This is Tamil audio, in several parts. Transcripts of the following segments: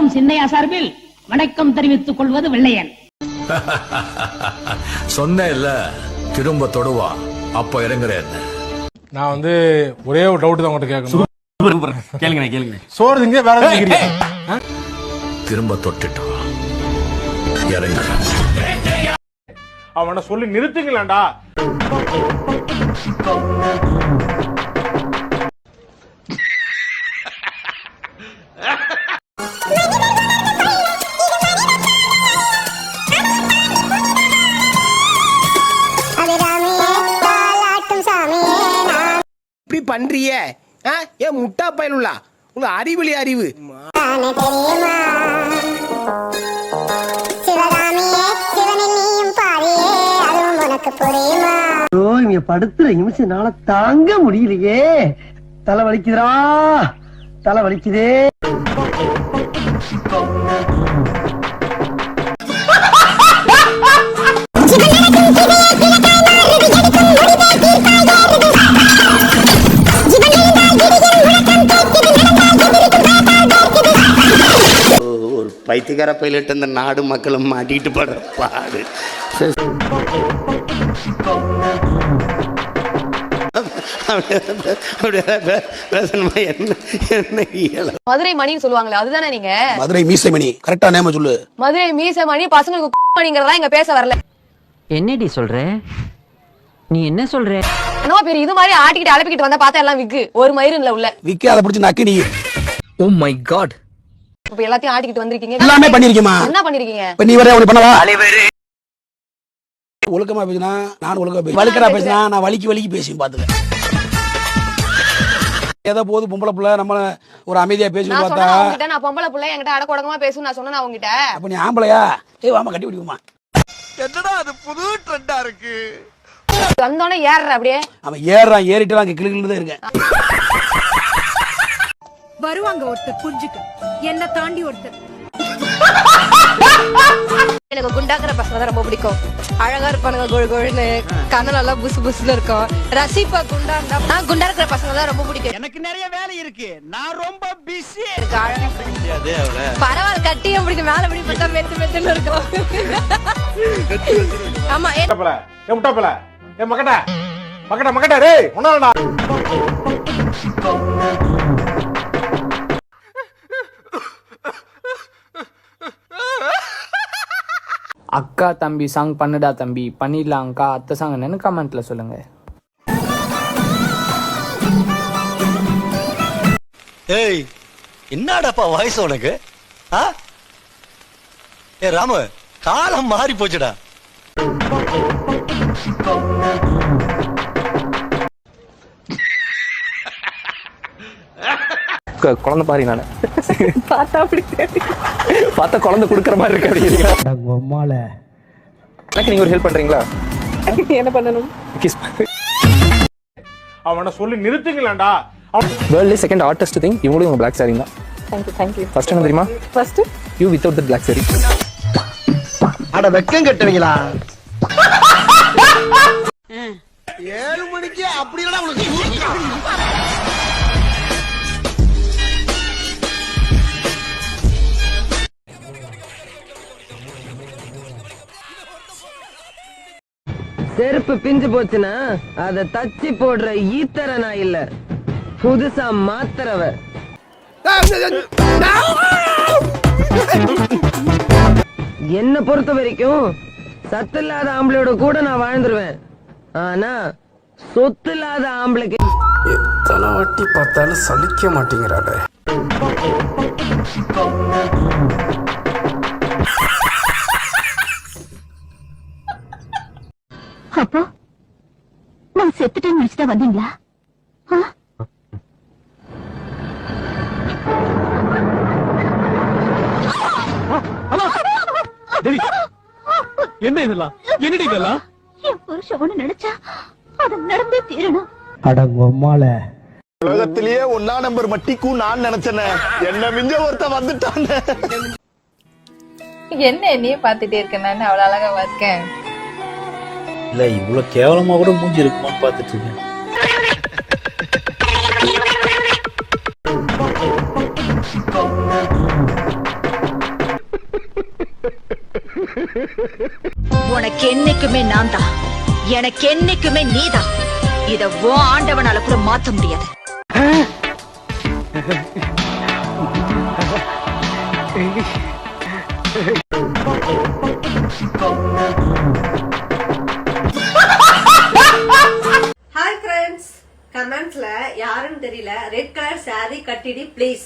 அனைவருக்கும் சின்னையா சார்பில் வணக்கம் தெரிவித்துக் கொள்வது வெள்ளையன். சொன்னேன்ல திரும்ப தொடுவா. அப்ப இறங்குறேன். நான் வந்து ஒரே ஒரு டவுட் தான் உங்கள்கிட்ட கேட்கணும். கேளுங்க கேளுங்க சோறு திங்க வேற? திரும்ப தொட்டுட்டான் இறங்குறேன். அவனை சொல்லி நிறுத்துங்களேன்டா. பண்றிய? ஆ? ஏன் முட்டா பயனுள்ளா உங்க அறிவிலி அறிவு. இங்க படுத்துற நிமிஷம்னால தாங்க முடியலையே. தலை வலிக்குதுடா. தலை வலிக்குதே. பைத்தியக்கார பைலட் இந்த நாடு மக்களும் மாட்டிக்கிட்டு படுற பாடு. மதுரை மணின்னு சொல்லுவாங்களே அதுதானே நீங்க? மதுரை மீசைமணி கரெக்டா நேம சொல்லு. மதுரை மீச மணி பசங்களுக்கு மணிங்கிறதா இங்க பேச வரல. என்னடி சொல்ற? நீ என்ன சொல்ற? என்னவோ பெரிய இது மாதிரி ஆட்டிக்கிட்டு அலப்பிக்கிட்டு வந்தா பார்த்தா எல்லாம் விக்கு. ஒரு மயிரும் இல்ல உள்ள. விக்கி அதை பிடிச்சி நக்கு நீ. ஓ மை காட் இப்ப எல்லாத்தையும் ஆட்டிக்கிட்டு வந்திருக்கீங்க. எல்லாமே பண்ணிருக்கேமா என்ன பண்ணிருக்கீங்க? இப்ப நீ வரைய உனக்கு பண்ணவா? ஒழுக்கமா பேசினா நான் ஒழுக்கமா பேசி வழுக்கறா பேசினா நான் வலிக்கு வலிக்கு பேசி பாத்துக்க. ஏதோ போது பொம்பளை புள்ள நம்ம ஒரு அமைதியா பேசி நான் பார்த்தா நான் பொம்பளை புள்ள என்கிட்ட அடக்குடக்கமா பேசும் நான் சொன்னா உங்ககிட்ட அப்ப நீ ஆம்பளையா? ஏய் வாமா கட்டி பிடிக்குமா? வந்தோடனே ஏறுற அப்படியே. அவன் ஏறுறான் ஏறிட்டு அங்க கிளு தான் இருக்கேன். வருவாங்க ஒருத்தர் புரிஞ்சுக்க. என்ன தாண்டி ஒருத்தர். எனக்கு குண்டாக்குற பசங்க தான் ரொம்ப பிடிக்கும். அழகா இருப்பானுங்க கொழு கொழுன்னு. கண்ணு நல்லா புசு புசுன்னு இருக்கும். ரசிப்பா குண்டா இருந்தா நான் குண்டா இருக்கிற பசங்க தான் ரொம்ப பிடிக்கும். எனக்கு நிறைய வேலை இருக்கு. நான் ரொம்ப பிஸி எனக்கு அழகா பரவாயில்ல கட்டியும் பிடிக்கும். மேல பிடி பார்த்தா மெத்து மெத்துன்னு இருக்கும். ஆமா ஏ- முட்டாப்பல ஏ முட்டாப்பல ஏ மக்கட்ட மக்கட்ட மக்கட்ட அக்கா தம்பி சாங் பண்ணுடா தம்பி. பண்ணிடலாம் அக்கா. அத்தை சாங் என்னன்னு கமெண்ட்ல சொல்லுங்க. ஏய் என்னடாப்பா வயசு உனக்கு? ஆ? ஏ ராமு காலம் மாறி போச்சுடா. குழந்தை பாரு நானு. பார்த்தா அப்படி பார்த்தா குழந்தை கொடுக்குற மாதிரி இருக்கு அப்படிங்கிறீங்க உம்மால. எனக்கு நீங்க ஒரு ஹெல்ப் பண்றீங்களா? என்ன பண்ணணும்? கிஸ் அவனை சொல்லி நிறுத்துங்களேன்டா. வேர்ல்ட்ல செகண்ட் ஆர்டிஸ்ட் திங் இவங்களும் உங்க பிளாக் சாரி தான். Thank you thank you first என்ன தெரியுமா? First you without the black sari அட வெக்கம் கட்டுவீங்களா? ஏழு மணிக்கு அப்படி இல்லடா உனக்கு செருப்பு பிஞ்சு போச்சுன்னா அத தச்சு போடுற ஈத்தர நான் இல்ல. புதுசா மாத்திரவ என்ன பொறுத்த வரைக்கும் சத்து இல்லாத ஆம்பளையோட கூட நான் வாழ்ந்துருவேன். ஆனா சொத்து இல்லாத ஆம்பளைக்கு எத்தனை வாட்டி பார்த்தாலும் சலிக்க மாட்டேங்கிறாளே. நான் வந்தீங்களா என்ன இதெல்லாம் என்னடி இதெல்லாம் என் புருஷன் ஒண்ணு நினைச்சா அது நடந்தே தீரணும் அடங்கம்மால உலகத்திலேயே ஒன்னா நம்பர் மட்டிக்கும் நான் நினைச்சேனே என்ன மிஞ்ச ஒருத்த வந்துட்டானே என்ன என்னையே பாத்துட்டே இருக்கேன் நான் அவ்வளவு அழகா இருக்கேன் இல்லை இவ்வளோ கேவலமாக கூட மூஞ்சி இருக்குமான்னு பார்த்துட்டு இருக்கேன். உனக்கு என்னைக்குமே நான் தான் எனக்கு என்னைக்குமே நீதான். இத ஓ ஆண்டவனால கூட மாத்த முடியாது. Hey ரெட் கலர் சாரி கட்டிடி ப்ளீஸ்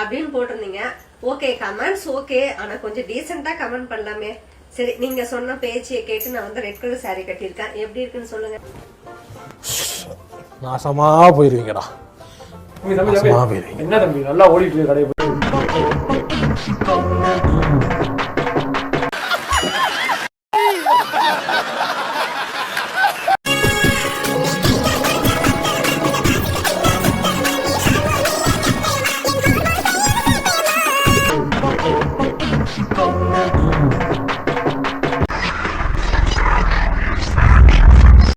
அப்படின்னு போட்டிருந்தீங்க. ஓகே கமெண்ட்ஸ் ஓகே ஆனா கொஞ்சம் டீசெண்டா கமெண்ட் பண்ணலாமே. சரி நீங்க சொன்ன பேச்சியை கேட்டு நான் வந்து ரெட் கலர் சாரி கட்டியிருக்கேன். எப்படி இருக்குன்னு சொல்லுங்க. நாசமா போயிருவீங்கடா. என்ன தம்பி நல்லா ஓடிட்டு கடை